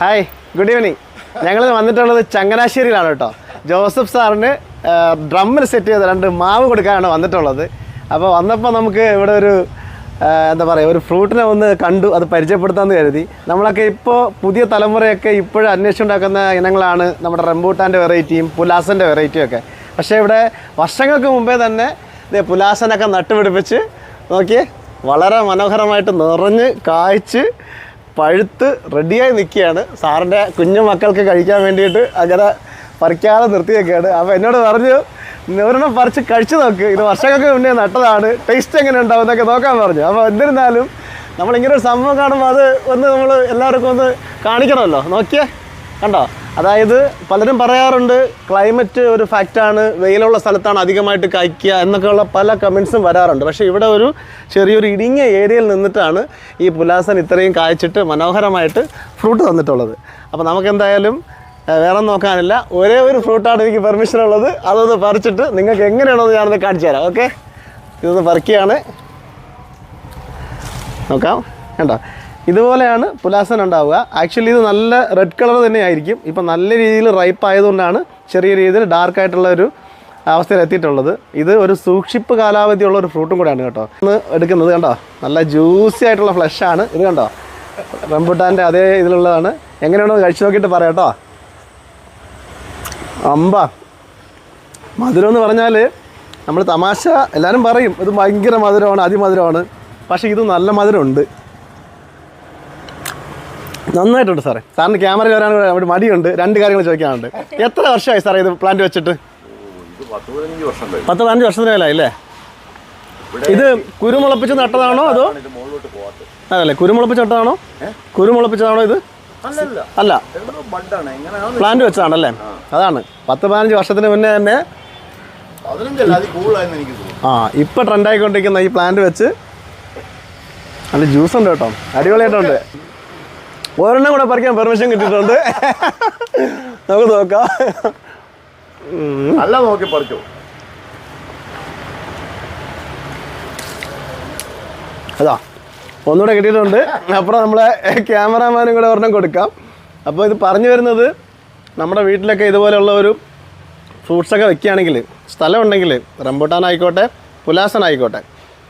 Hi good evening ഞങ്ങൾ വന്നിട്ടുള്ളത് ചങ്ങനാശ്ശേരിയിലാണ് കേട്ടോ. ജോസഫ് സാറിന് ഡ്രമ്മിൽ സെറ്റ് ചെയ്ത രണ്ട് മാവ് കൊടുക്കാനാണ് വന്നിട്ടുള്ളത്. അപ്പോൾ വന്നപ്പോൾ നമുക്ക് ഇവിടെ ഒരു എന്താ പറയുക ഒരു ഫ്രൂട്ടിനെ ഒന്ന് കണ്ടു അത് പരിചയപ്പെടുത്താമെന്ന് കരുതി. നമ്മളൊക്കെ ഇപ്പോൾ പുതിയ തലമുറയൊക്കെ ഇപ്പോഴും അന്വേഷിച്ചുണ്ടാക്കുന്ന ഇനങ്ങളാണ് നമ്മുടെ റംബൂട്ടാന്റെ വെറൈറ്റിയും പുലാസന്റെ വെറൈറ്റിയും ഒക്കെ. പക്ഷേ ഇവിടെ വർഷങ്ങൾക്ക് മുമ്പേ തന്നെ ഇതേ പുലാസനൊക്കെ നട്ടുപിടിപ്പിച്ച് നോക്കിയേ വളരെ മനോഹരമായിട്ട് നിറഞ്ഞ് കായ്ച്ച് പഴുത്ത് റെഡിയായി നിൽക്കുകയാണ്. സാറിന്റെ കുഞ്ഞു മക്കൾക്ക് കഴിക്കാൻ വേണ്ടിയിട്ട് അങ്ങനെ പറിക്കാതെ നിർത്തിയൊക്കെയാണ് അപ്പോൾ എന്നോട് പറഞ്ഞു ഒരെണ്ണം പറിച്ച് കഴിച്ചു നോക്ക്. ഇത് വർഷങ്ങൾക്ക് മുന്നേ നട്ടതാണ്. ടേസ്റ്റ് എങ്ങനെ ഉണ്ടാവും എന്നൊക്കെ നോക്കാൻ പറഞ്ഞു. അപ്പോൾ എന്നിരുന്നാലും നമ്മളിങ്ങനെ ഒരു സംഭവം കാണുമ്പോൾ അത് ഒന്ന് നമ്മൾ എല്ലാവർക്കും ഒന്ന് കാണിക്കണമല്ലോ. നോക്കിയേ കണ്ടോ? അതായത് പലരും പറയാറുണ്ട് ക്ലൈമറ്റ് ഒരു ഫാക്റ്റാണ് വെയിലുള്ള സ്ഥലത്താണ് അധികമായിട്ട് കായ്ക്കുക എന്നൊക്കെയുള്ള പല കമൻസും വരാറുണ്ട്. പക്ഷേ ഇവിടെ ഒരു ചെറിയൊരു ഇടുങ്ങിയ ഏരിയയിൽ നിന്നിട്ടാണ് ഈ പുലാസൻ ഇത്രയും കായ്ച്ചിട്ട് മനോഹരമായിട്ട് ഫ്രൂട്ട് തന്നിട്ടുള്ളത്. അപ്പോൾ നമുക്കെന്തായാലും വേറെ നോക്കാനില്ല. ഒരേ ഒരു ഫ്രൂട്ടാണ് എനിക്ക് പെർമിഷൻ ഉള്ളത്. അതൊന്ന് പറിച്ചിട്ട് നിങ്ങൾക്ക് എങ്ങനെയാണെന്ന് ഞാനത് കാണിച്ചു തരാം. ഓക്കെ ഇതൊന്ന് പറിക്കുകയാണ്. നോക്കാം. കണ്ടോ? ഇതുപോലെയാണ് പുലാസൻ ഉണ്ടാവുക. ആക്ച്വലി ഇത് നല്ല റെഡ് കളർ തന്നെയായിരിക്കും. ഇപ്പം നല്ല രീതിയിൽ റൈപ്പ് ആയതുകൊണ്ടാണ് ചെറിയ രീതിയിൽ ഡാർക്ക് ആയിട്ടുള്ള ഒരു അവസ്ഥയിലെത്തിയിട്ടുള്ളത് ഇത് ഒരു സൂക്ഷിപ്പ് കാലാവധിയുള്ള ഒരു ഫ്രൂട്ടും കൂടെയാണ് കേട്ടോ. ഇന്ന് എടുക്കുന്നത് കണ്ടോ? നല്ല ജ്യൂസി ആയിട്ടുള്ള ഫ്ലഷ് ആണ്. ഇത് കണ്ടോ? റംബുട്ടാന്റെ അതേ ഇതിലുള്ളതാണ്. എങ്ങനെയാണോ കഴിച്ചു നോക്കിയിട്ട് പറയാം കേട്ടോ. അമ്പ. മധുരം എന്ന് പറഞ്ഞാൽ നമ്മൾ തമാശ എല്ലാവരും പറയും. ഇത് ഭയങ്കര മധുരമാണ് അതിമധുരമാണ്. പക്ഷേ ഇത് നല്ല മധുരമുണ്ട്. നന്നായിട്ടുണ്ട് സാറേ. സാറിന് ക്യാമറ വരാൻ അവിടെ മടിയുണ്ട്. രണ്ട് കാര്യങ്ങൾ ചോദിക്കാനുണ്ട്. എത്ര വർഷമായി സാറേ ഇത് പ്ലാന്റ് വെച്ചിട്ട്? പത്ത് പതിനഞ്ച് വർഷത്തിന് മേലായി അല്ലേ? ഇത് കുരുമുളപ്പിച്ച് നട്ടതാണോ അതോ? അതല്ലേ കുരുമുളപ്പിച്ച് നട്ടതാണോ? കുരുമുളപ്പിച്ചതാണോ ഇത്? അല്ല. പ്ലാന്റ് വെച്ചതാണല്ലേ? അതാണ്. പത്ത് പതിനഞ്ച് വർഷത്തിന് മുന്നേ തന്നെ ആ ഇപ്പൊ ട്രെൻഡായിക്കൊണ്ടിരിക്കുന്ന ഈ പ്ലാന്റ് വെച്ച് നല്ല ജ്യൂസ് ഉണ്ട് കേട്ടോ. അടിപൊളിയായിട്ടുണ്ട്. ഒരെണ്ണം കൂടെ പറിക്കാൻ പെർമിഷൻ കിട്ടിയിട്ടുണ്ട്. നമുക്ക് നോക്കാം. അല്ല നോക്കി പറിച്ചു. അതാ ഒന്നുകൂടെ കിട്ടിയിട്ടുണ്ട്. അപ്പുറം നമ്മളെ ക്യാമറാമാനും കൂടെ ഒരെണ്ണം കൊടുക്കാം. അപ്പോൾ ഇത് പറഞ്ഞു വരുന്നത് നമ്മുടെ വീട്ടിലൊക്കെ ഇതുപോലെയുള്ള ഒരു ഫ്രൂട്ട്സൊക്കെ വെക്കുകയാണെങ്കിൽ സ്ഥലമുണ്ടെങ്കിൽ റംബൂട്ടാൻ ആയിക്കോട്ടെ പുലാസൻ ആയിക്കോട്ടെ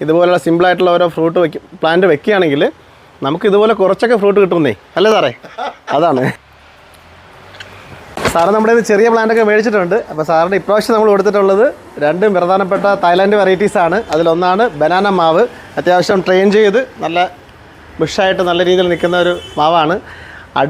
ഇതുപോലുള്ള സിമ്പിളായിട്ടുള്ള ഓരോ ഫ്രൂട്ട് വെക്കും പ്ലാന്റ് വെക്കുകയാണെങ്കിൽ നമുക്ക് ഇതുപോലെ കുറച്ചൊക്കെ ഫ്രൂട്ട് കിട്ടുന്നേ അല്ലേ സാറേ? അതാണ്. സാറ് നമ്മുടെ ചെറിയ പ്ലാന്റ് ഒക്കെ മേടിച്ചിട്ടുണ്ട്. അപ്പോൾ സാറിന്റെ ഇപ്രാവശ്യം നമ്മൾ കൊടുത്തിട്ടുള്ളത് രണ്ടും പ്രധാനപ്പെട്ട തായ്ലാൻഡ് വെറൈറ്റീസ് ആണ്. അതിലൊന്നാണ് ബനാന മാവ്. അത്യാവശ്യം ട്രെയിൻ ചെയ്ത് നല്ല ബുഷായിട്ട് നല്ല രീതിയിൽ നിൽക്കുന്ന ഒരു മാവാണ്.